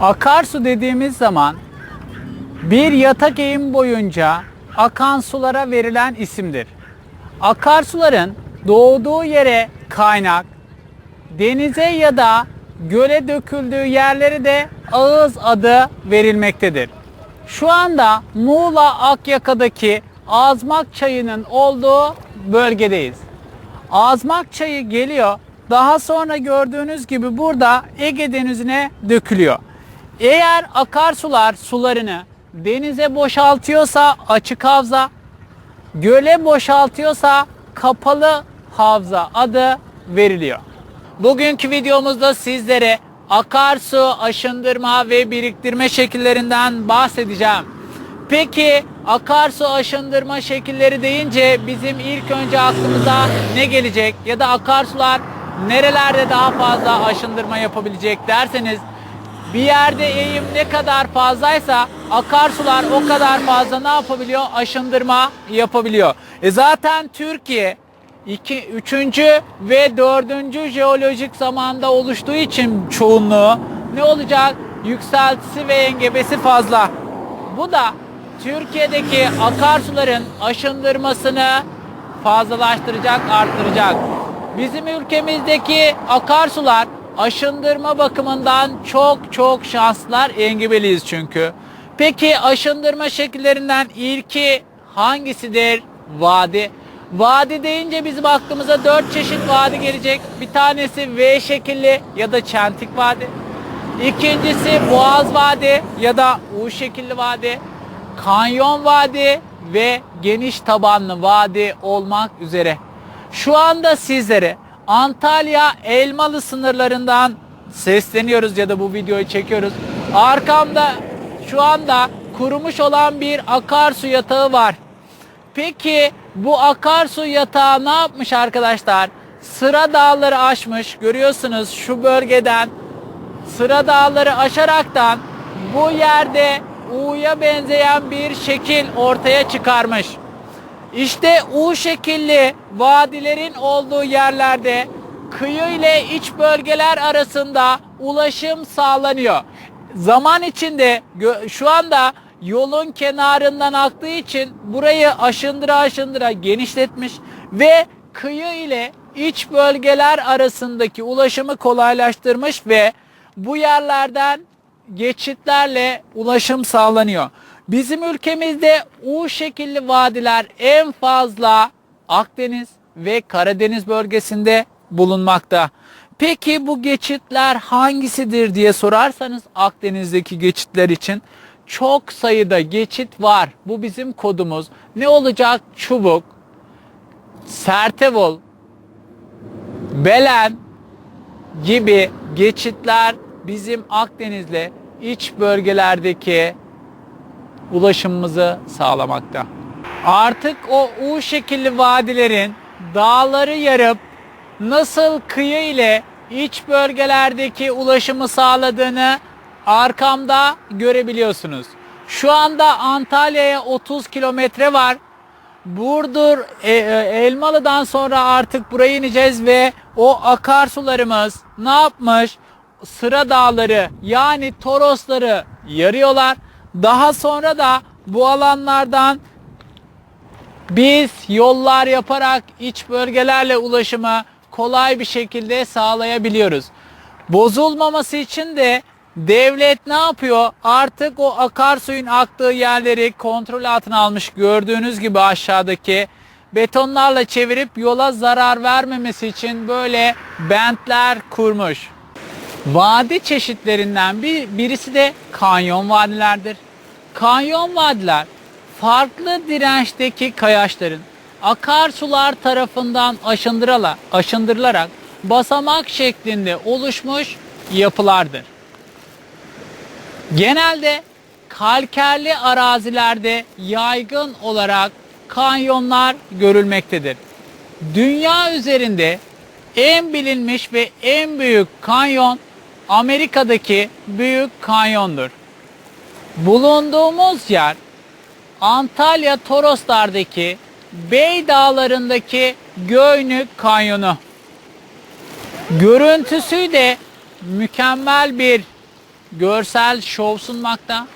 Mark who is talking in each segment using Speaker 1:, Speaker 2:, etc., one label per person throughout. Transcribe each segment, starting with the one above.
Speaker 1: Akarsu dediğimiz zaman bir yatak eğim boyunca akan sulara verilen isimdir. Akarsuların doğduğu yere kaynak, denize ya da göle döküldüğü yerleri de ağız adı verilmektedir. Şu anda Muğla Akyaka'daki Azmak Çayı'nın olduğu bölgedeyiz. Azmak çayı geliyor. Daha sonra gördüğünüz gibi burada Ege Denizi'ne dökülüyor. Eğer akarsular sularını denize boşaltıyorsa açık havza, göle boşaltıyorsa kapalı havza adı veriliyor. Bugünkü videomuzda sizlere akarsu aşındırma ve biriktirme şekillerinden bahsedeceğim. Peki akarsu aşındırma şekilleri deyince bizim ilk önce aklımıza ne gelecek ya da akarsular nerelerde daha fazla aşındırma yapabilecek derseniz bir yerde eğim ne kadar fazlaysa akarsular o kadar fazla ne yapabiliyor? Aşındırma yapabiliyor. E zaten Türkiye 2, 3. ve 4. jeolojik zamanda oluştuğu için çoğunluğu ne olacak? Yükseltisi ve engebesi fazla. Bu da Türkiye'deki akarsuların aşındırmasını fazlalaştıracak, arttıracak. Bizim ülkemizdeki akarsular aşındırma bakımından çok çok şanslılar, engebeliyiz çünkü. Peki aşındırma şekillerinden ilki hangisidir? Vadi. Vadi deyince bizim aklımıza dört çeşit vadi gelecek. Bir tanesi V şekilli ya da çentik vadi. İkincisi Boğaz Vadi ya da U şekilli vadi. Kanyon Vadi ve geniş tabanlı vadi olmak üzere. Şu anda sizlere Antalya Elmalı sınırlarından sesleniyoruz ya da bu videoyu çekiyoruz. Arkamda şu anda kurumuş olan bir akarsu yatağı var. Peki bu akarsu yatağı ne yapmış arkadaşlar? Sıra dağları aşmış. Görüyorsunuz şu bölgeden sıra dağları aşaraktan bu yerde U'ya benzeyen bir şekil ortaya çıkarmış. İşte U şekilli vadilerin olduğu yerlerde kıyı ile iç bölgeler arasında ulaşım sağlanıyor. Zaman içinde şu anda yolun kenarından aktığı için burayı aşındıra aşındıra genişletmiş ve kıyı ile iç bölgeler arasındaki ulaşımı kolaylaştırmış ve bu yerlerden geçitlerle ulaşım sağlanıyor. Bizim ülkemizde U şekilli vadiler en fazla Akdeniz ve Karadeniz bölgesinde bulunmakta. Peki bu geçitler hangisidir diye sorarsanız Akdeniz'deki geçitler için çok sayıda geçit var. Bu bizim kodumuz. Ne olacak? Çubuk, Sertevol, Belen gibi geçitler bizim Akdeniz'le iç bölgelerdeki ulaşımımızı sağlamakta. Artık o U şekilli vadilerin dağları yarıp nasıl kıyı ile iç bölgelerdeki ulaşımı sağladığını arkamda görebiliyorsunuz. Şu anda Antalya'ya 30 kilometre var. Burdur, e, e, Elmalı'dan sonra artık buraya ineceğiz ve o akarsularımız ne yapmış? Sıra dağları yani Torosları yarıyorlar. Daha sonra da bu alanlardan biz yollar yaparak iç bölgelerle ulaşımı kolay bir şekilde sağlayabiliyoruz. Bozulmaması için de devlet ne yapıyor? Artık o akarsuyun aktığı yerleri kontrol altına almış. Gördüğünüz gibi aşağıdaki betonlarla çevirip yola zarar vermemesi için böyle bentler kurmuş. Vadi çeşitlerinden bir, birisi de kanyon vadilerdir. Kanyon vadiler farklı dirençteki kayaçların akarsular tarafından aşındırıla, aşındırılarak basamak şeklinde oluşmuş yapılardır. Genelde kalkerli arazilerde yaygın olarak kanyonlar görülmektedir. Dünya üzerinde en bilinmiş ve en büyük kanyon Amerika'daki Büyük Kanyondur. Bulunduğumuz yer Antalya Toroslar'daki Bey Dağları'ndaki Göynük Kanyonu. Görüntüsü de mükemmel bir görsel şov sunmakta.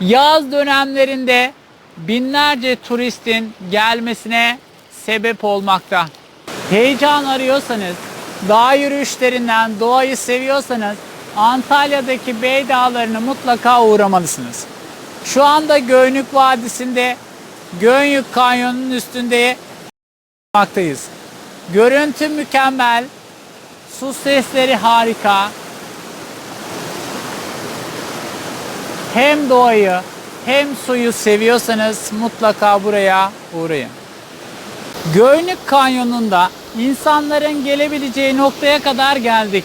Speaker 1: Yaz dönemlerinde binlerce turistin gelmesine sebep olmakta. Heyecan arıyorsanız, dağ yürüyüşlerinden doğayı seviyorsanız Antalya'daki Bey Dağları'nı mutlaka uğramalısınız. Şu anda Göynük Vadisi'nde Göynük Kanyonu'nun üstünde maktayız. Görüntü mükemmel, su sesleri harika. Hem doğayı hem suyu seviyorsanız mutlaka buraya uğrayın. Göynük Kanyonu'nda insanların gelebileceği noktaya kadar geldik.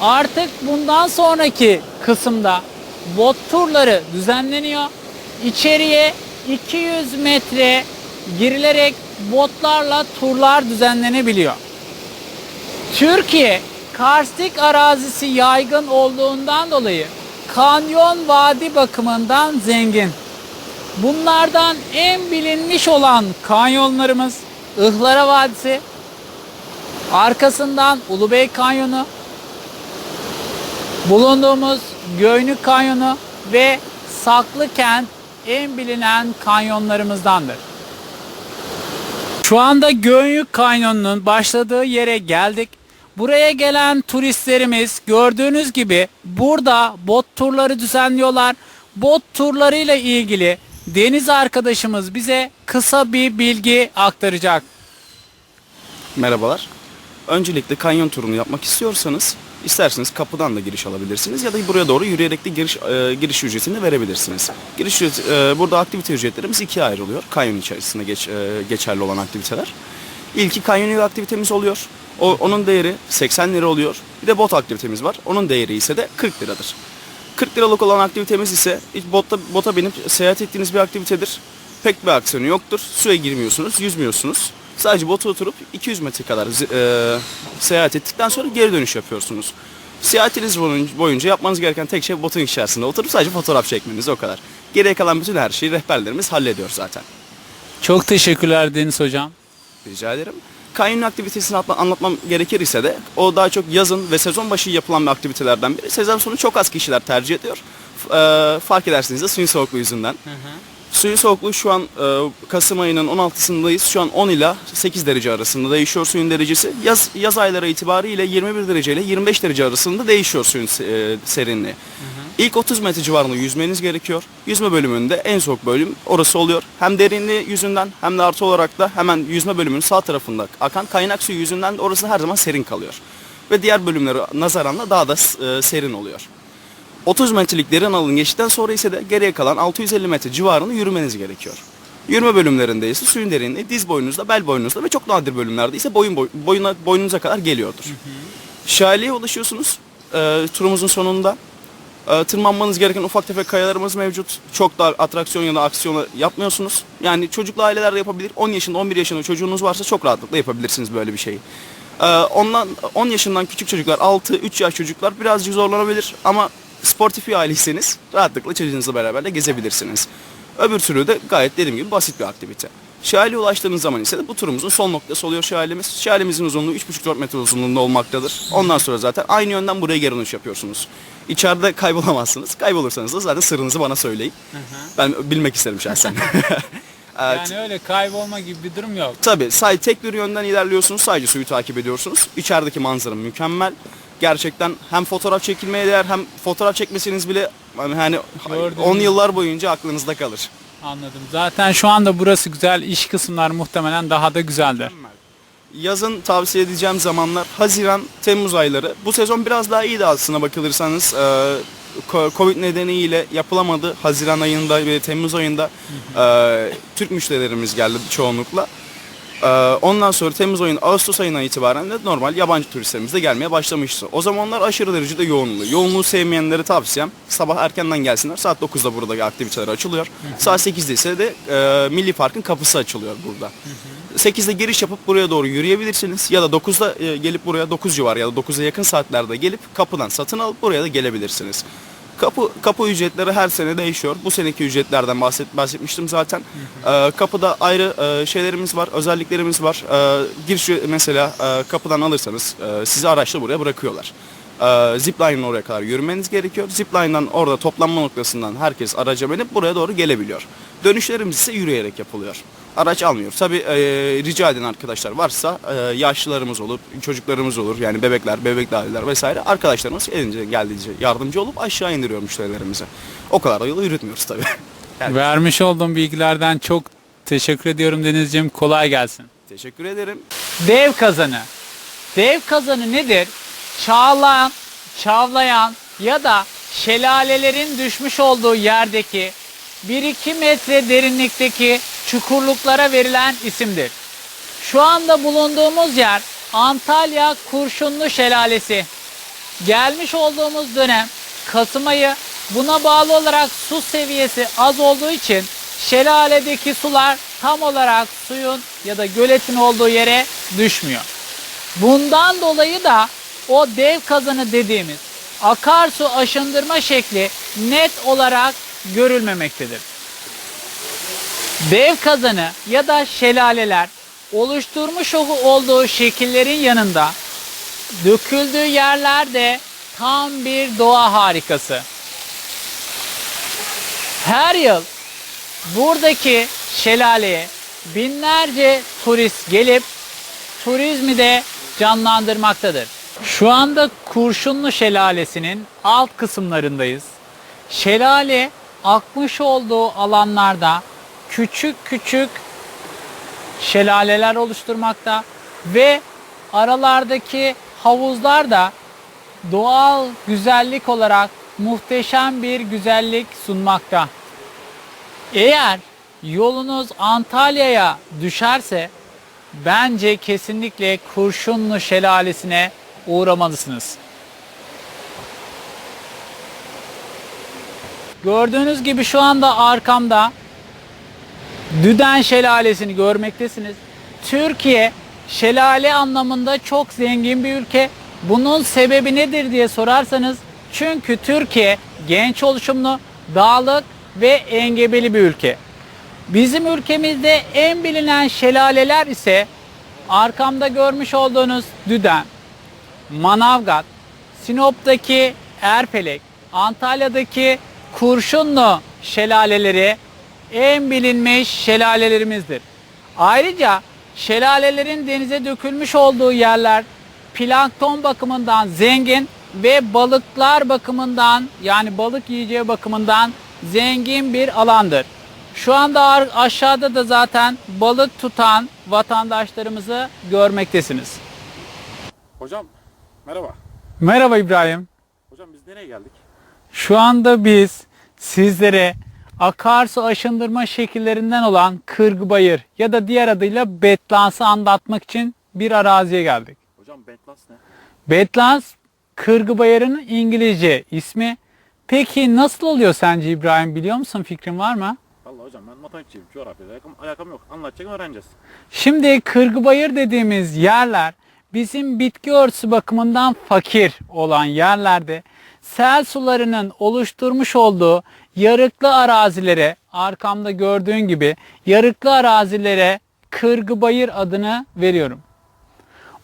Speaker 1: Artık bundan sonraki kısımda bot turları düzenleniyor. İçeriye 200 metre girilerek botlarla turlar düzenlenebiliyor. Türkiye karstik arazisi yaygın olduğundan dolayı kanyon vadi bakımından zengin. Bunlardan en bilinmiş olan kanyonlarımız Ihlara Vadisi, arkasından Ulubey Kanyonu, bulunduğumuz Göynük Kanyonu ve Saklıkent en bilinen kanyonlarımızdandır. Şu anda Göynük Kanyonu'nun başladığı yere geldik. Buraya gelen turistlerimiz gördüğünüz gibi burada bot turları düzenliyorlar. Bot turlarıyla ilgili deniz arkadaşımız bize kısa bir bilgi aktaracak.
Speaker 2: Merhabalar. Öncelikle kanyon turunu yapmak istiyorsanız isterseniz kapıdan da giriş alabilirsiniz ya da buraya doğru yürüyerek de giriş e, giriş ücretini verebilirsiniz. Giriş ücreti, e, burada aktivite ücretlerimiz ikiye ayrılıyor. Kanyon içerisinde geç, e, geçerli olan aktiviteler. İlki kanyoning aktivitemiz oluyor. O, onun değeri 80 lira oluyor. Bir de bot aktivitemiz var. Onun değeri ise de 40 liradır. 40 liralık olan aktivitemiz ise botta, bota binip seyahat ettiğiniz bir aktivitedir. Pek bir aksiyonu yoktur. Suya girmiyorsunuz, yüzmüyorsunuz. Sadece bota oturup 200 metre kadar e, seyahat ettikten sonra geri dönüş yapıyorsunuz. Seyahatiniz boyunca, yapmanız gereken tek şey botun içerisinde oturup sadece fotoğraf çekmeniz o kadar. Geriye kalan bütün her şeyi rehberlerimiz hallediyor zaten.
Speaker 1: Çok teşekkürler Deniz Hocam.
Speaker 2: Rica ederim. Kanyon aktivitesini anlatmam gerekir ise de o daha çok yazın ve sezon başı yapılan bir aktivitelerden biri. Sezon sonu çok az kişiler tercih ediyor. F- e, fark edersiniz de suyun soğukluğu yüzünden. Suyun soğukluğu şu an e, Kasım ayının 16'sındayız. Şu an 10 ila 8 derece arasında değişiyor suyun derecesi. Yaz yaz ayları itibariyle 21 derece ile 25 derece arasında değişiyor suyun e, serinliği. İlk 30 metre civarında yüzmeniz gerekiyor. Yüzme bölümünde en soğuk bölüm orası oluyor. Hem derinliği yüzünden hem de artı olarak da hemen yüzme bölümünün sağ tarafında akan kaynak suyu yüzünden de orası her zaman serin kalıyor. Ve diğer bölümlere nazaranla daha da e, serin oluyor. 30 metrelik derin alanı geçtikten sonra ise de geriye kalan 650 metre civarını yürümeniz gerekiyor. Yürüme bölümlerinde ise suyun derinliği diz boyunuzda, bel boyunuzda ve çok nadir bölümlerde ise boyun boy- boyuna, boyunuza kadar geliyordur. Şahile'ye ulaşıyorsunuz e, turumuzun sonunda. E, tırmanmanız gereken ufak tefek kayalarımız mevcut. Çok da atraksiyon ya da aksiyon yapmıyorsunuz. Yani çocuklu aileler de yapabilir. 10 yaşında 11 yaşında çocuğunuz varsa çok rahatlıkla yapabilirsiniz böyle bir şeyi. E, ondan 10 yaşından küçük çocuklar 6 3 yaş çocuklar birazcık zorlanabilir ama sportif bir aileyseniz rahatlıkla çocuğunuzla beraber de gezebilirsiniz. Öbür türlü de gayet dediğim gibi basit bir aktivite. Şahale'ye ulaştığınız zaman ise de bu turumuzun son noktası oluyor şahalemiz. Şahalemizin uzunluğu 3,5-4 metre uzunluğunda olmaktadır. Ondan sonra zaten aynı yönden buraya geri dönüş yapıyorsunuz. İçeride kaybolamazsınız. Kaybolursanız da zaten sırrınızı bana söyleyin. Ben bilmek isterim şahsen. evet.
Speaker 1: Yani öyle kaybolma gibi bir durum yok.
Speaker 2: Tabii sadece tek bir yönden ilerliyorsunuz. Sadece suyu takip ediyorsunuz. İçerideki manzara mükemmel. Gerçekten hem fotoğraf çekilmeye değer hem fotoğraf çekmeseniz bile hani
Speaker 1: Gördüğünüz-
Speaker 2: 10 yıllar boyunca aklınızda kalır.
Speaker 1: Anladım. Zaten şu anda burası güzel. İş kısımlar muhtemelen daha da güzeldir.
Speaker 2: Yazın tavsiye edeceğim zamanlar Haziran, Temmuz ayları. Bu sezon biraz daha iyiydi aslına bakılırsanız. Ee, ko- Covid nedeniyle yapılamadı. Haziran ayında ve Temmuz ayında e, Türk müşterilerimiz geldi çoğunlukla. Ee, ondan sonra Temmuz ayının Ağustos ayına itibaren de normal yabancı turistlerimiz de gelmeye başlamıştı. O zamanlar aşırı derecede yoğunluğu. Yoğunluğu sevmeyenlere tavsiyem sabah erkenden gelsinler. Saat 9'da buradaki aktiviteler açılıyor. Saat 8'de ise de e, Milli Park'ın kapısı açılıyor burada. 8'de giriş yapıp buraya doğru yürüyebilirsiniz. Ya da 9'da e, gelip buraya 9 civarı ya da 9'a yakın saatlerde gelip kapıdan satın alıp buraya da gelebilirsiniz. Kapı kapı ücretleri her sene değişiyor. Bu seneki ücretlerden bahset, bahsetmiştim zaten. Ee, kapıda ayrı e, şeylerimiz var, özelliklerimiz var. Ee, giriş mesela e, kapıdan alırsanız e, sizi araçla buraya bırakıyorlar. Ee, zipline'ın oraya kadar yürümeniz gerekiyor. Zipline'dan orada toplanma noktasından herkes araca binip buraya doğru gelebiliyor. Dönüşlerimiz ise yürüyerek yapılıyor. Araç almıyor. Tabi rica eden arkadaşlar varsa e, yaşlılarımız olur, çocuklarımız olur. Yani bebekler, bebek dahiller vesaire. Arkadaşlarımız elince geldiğince yardımcı olup aşağı indiriyor müşterilerimize. O kadar da yolu yürütmüyoruz tabi.
Speaker 1: Vermiş olduğum bilgilerden çok teşekkür ediyorum Denizciğim. Kolay gelsin.
Speaker 2: Teşekkür ederim.
Speaker 1: Dev kazanı. Dev kazanı nedir? Çağlayan, çavlayan ya da şelalelerin düşmüş olduğu yerdeki 1-2 metre derinlikteki çukurluklara verilen isimdir. Şu anda bulunduğumuz yer Antalya Kurşunlu Şelalesi. Gelmiş olduğumuz dönem Kasım ayı buna bağlı olarak su seviyesi az olduğu için şelaledeki sular tam olarak suyun ya da göletin olduğu yere düşmüyor. Bundan dolayı da o dev kazanı dediğimiz akarsu aşındırma şekli net olarak görülmemektedir. Dev kazanı ya da şelaleler oluşturmuş olduğu şekillerin yanında döküldüğü yerler de tam bir doğa harikası. Her yıl buradaki şelaleye binlerce turist gelip turizmi de canlandırmaktadır. Şu anda Kurşunlu Şelalesi'nin alt kısımlarındayız. Şelale akmış olduğu alanlarda küçük küçük şelaleler oluşturmakta ve aralardaki havuzlar da doğal güzellik olarak muhteşem bir güzellik sunmakta. Eğer yolunuz Antalya'ya düşerse bence kesinlikle Kurşunlu Şelalesi'ne uğramalısınız. Gördüğünüz gibi şu anda arkamda Düden Şelalesi'ni görmektesiniz. Türkiye şelale anlamında çok zengin bir ülke. Bunun sebebi nedir diye sorarsanız çünkü Türkiye genç oluşumlu, dağlık ve engebeli bir ülke. Bizim ülkemizde en bilinen şelaleler ise arkamda görmüş olduğunuz Düden, Manavgat, Sinop'taki Erpelek, Antalya'daki Kurşunlu şelaleleri en bilinmiş şelalelerimizdir. Ayrıca şelalelerin denize dökülmüş olduğu yerler plankton bakımından zengin ve balıklar bakımından yani balık yiyeceği bakımından zengin bir alandır. Şu anda aşağıda da zaten balık tutan vatandaşlarımızı görmektesiniz.
Speaker 3: Hocam merhaba.
Speaker 1: Merhaba İbrahim.
Speaker 3: Hocam biz nereye geldik?
Speaker 1: Şu anda biz sizlere akarsu aşındırma şekillerinden olan Kırgbayır ya da diğer adıyla Betlans'ı anlatmak için bir araziye geldik.
Speaker 3: Hocam Betlas ne?
Speaker 1: Betlans Kırgbayır'ın İngilizce ismi. Peki nasıl oluyor sence İbrahim biliyor musun? Fikrin var mı?
Speaker 3: Vallahi hocam ben matematikçiyim. Coğrafyada alakam, alakam yok. Anlatacak öğreneceğiz.
Speaker 1: Şimdi Kırgıbayır dediğimiz yerler bizim bitki örtüsü bakımından fakir olan yerlerde sel sularının oluşturmuş olduğu yarıklı arazilere arkamda gördüğün gibi yarıklı arazilere Kırgıbayır adını veriyorum.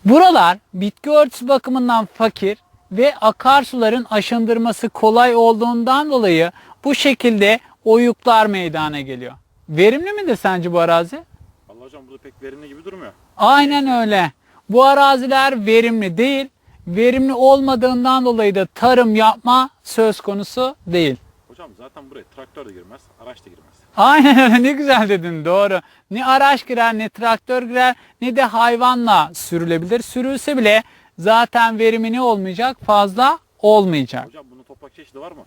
Speaker 1: Buralar bitki örtüsü bakımından fakir ve akarsuların aşındırması kolay olduğundan dolayı bu şekilde oyuklar meydana geliyor. Verimli midir sence bu arazi?
Speaker 3: Vallahi hocam burada pek verimli gibi durmuyor.
Speaker 1: Aynen öyle. Bu araziler verimli değil. Verimli olmadığından dolayı da tarım yapma söz konusu değil.
Speaker 3: Hocam zaten buraya traktör de girmez, araç da girmez.
Speaker 1: Aynen öyle ne güzel dedin doğru. Ne araç girer ne traktör girer ne de hayvanla sürülebilir. Sürülse bile zaten verimi ne olmayacak fazla olmayacak.
Speaker 3: Hocam bunun toprak çeşidi var mı?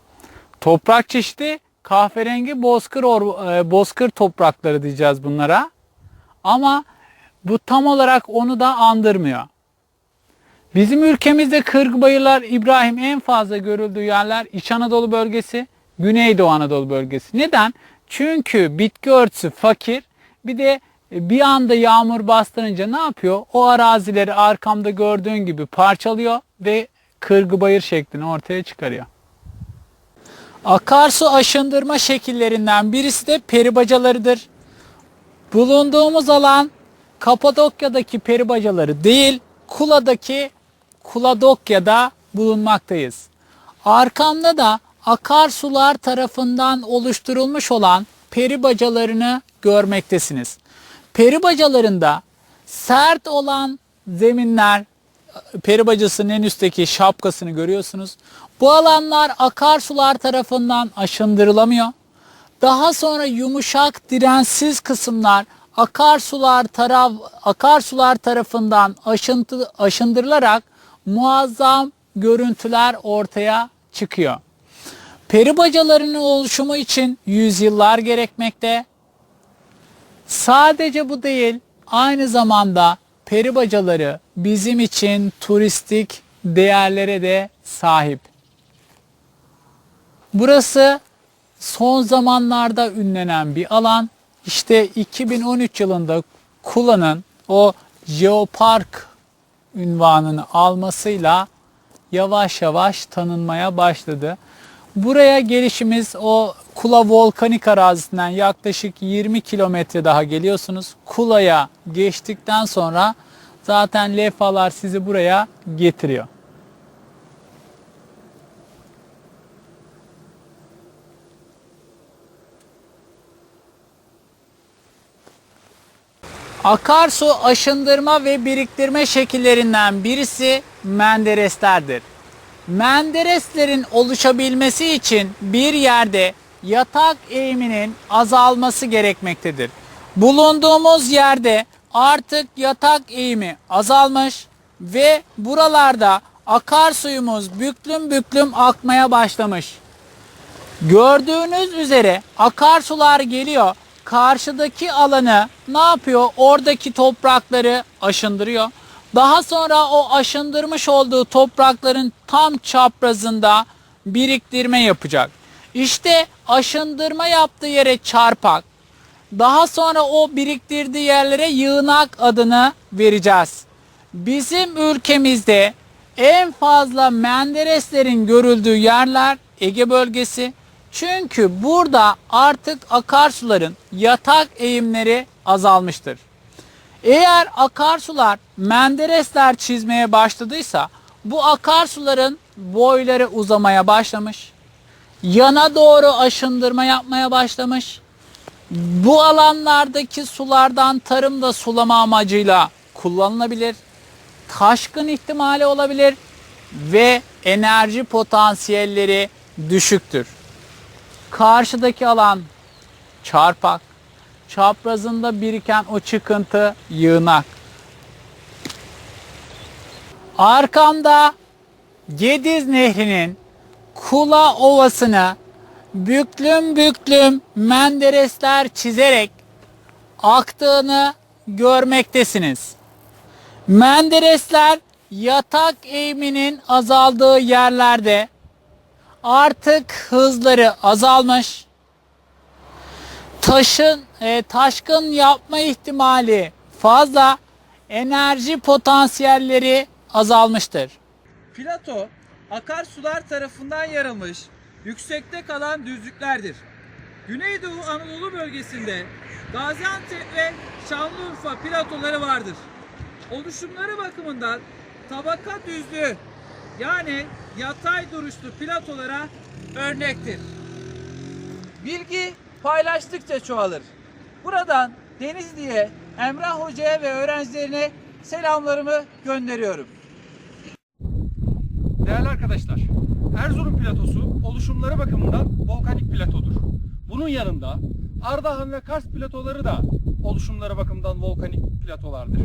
Speaker 1: Toprak çeşidi kahverengi bozkır or, e, bozkır toprakları diyeceğiz bunlara. Ama bu tam olarak onu da andırmıyor. Bizim ülkemizde kırgbayırlar İbrahim en fazla görüldüğü yerler İç Anadolu bölgesi, Güneydoğu Anadolu bölgesi. Neden? Çünkü bitki örtüsü fakir. Bir de bir anda yağmur bastırınca ne yapıyor? O arazileri arkamda gördüğün gibi parçalıyor ve kırgıbayır şeklini ortaya çıkarıyor. Akarsu aşındırma şekillerinden birisi de peribacalarıdır. Bulunduğumuz alan Kapadokya'daki peribacaları değil, Kula'daki Kuladokya'da bulunmaktayız. Arkamda da akarsular tarafından oluşturulmuş olan peri bacalarını görmektesiniz. Peri bacalarında sert olan zeminler, peri bacasının en üstteki şapkasını görüyorsunuz. Bu alanlar akarsular tarafından aşındırılamıyor. Daha sonra yumuşak dirensiz kısımlar akarsular taraf akarsular tarafından aşıntı, aşındırılarak muazzam görüntüler ortaya çıkıyor. Peri bacalarının oluşumu için yüzyıllar gerekmekte. Sadece bu değil, aynı zamanda peri bacaları bizim için turistik değerlere de sahip. Burası son zamanlarda ünlenen bir alan. İşte 2013 yılında Kula'nın o Geopark ünvanını almasıyla yavaş yavaş tanınmaya başladı. Buraya gelişimiz o Kula volkanik arazisinden yaklaşık 20 kilometre daha geliyorsunuz. Kula'ya geçtikten sonra zaten levhalar sizi buraya getiriyor. Akarsu aşındırma ve biriktirme şekillerinden birisi mendereslerdir. Mendereslerin oluşabilmesi için bir yerde yatak eğiminin azalması gerekmektedir. Bulunduğumuz yerde artık yatak eğimi azalmış ve buralarda akarsuyumuz büklüm büklüm akmaya başlamış. Gördüğünüz üzere akarsular geliyor. Karşıdaki alanı ne yapıyor? Oradaki toprakları aşındırıyor. Daha sonra o aşındırmış olduğu toprakların tam çaprazında biriktirme yapacak. İşte aşındırma yaptığı yere çarpak. Daha sonra o biriktirdiği yerlere yığınak adını vereceğiz. Bizim ülkemizde en fazla mendereslerin görüldüğü yerler Ege bölgesi. Çünkü burada artık akarsuların yatak eğimleri azalmıştır. Eğer akarsular menderesler çizmeye başladıysa bu akarsuların boyları uzamaya başlamış. Yana doğru aşındırma yapmaya başlamış. Bu alanlardaki sulardan tarımda sulama amacıyla kullanılabilir. Taşkın ihtimali olabilir ve enerji potansiyelleri düşüktür. Karşıdaki alan çarpak. Çaprazında biriken o çıkıntı yığınak. Arkamda Gediz Nehri'nin Kula Ovası'nı büklüm büklüm menderesler çizerek aktığını görmektesiniz. Menderesler yatak eğiminin azaldığı yerlerde artık hızları azalmış. Taşın e, taşkın yapma ihtimali fazla. Enerji potansiyelleri azalmıştır.
Speaker 4: Plato akarsular tarafından yarılmış yüksekte kalan düzlüklerdir. Güneydoğu Anadolu bölgesinde Gaziantep ve Şanlıurfa platoları vardır. Oluşumları bakımından tabaka düzlüğü yani yatay duruşlu platolara örnektir. Bilgi paylaştıkça çoğalır. Buradan Denizli'ye, Emrah Hoca'ya ve öğrencilerine selamlarımı gönderiyorum.
Speaker 5: Değerli arkadaşlar, Erzurum platosu oluşumları bakımından volkanik platodur. Bunun yanında Ardahan ve Kars platoları da oluşumları bakımından volkanik platolardır.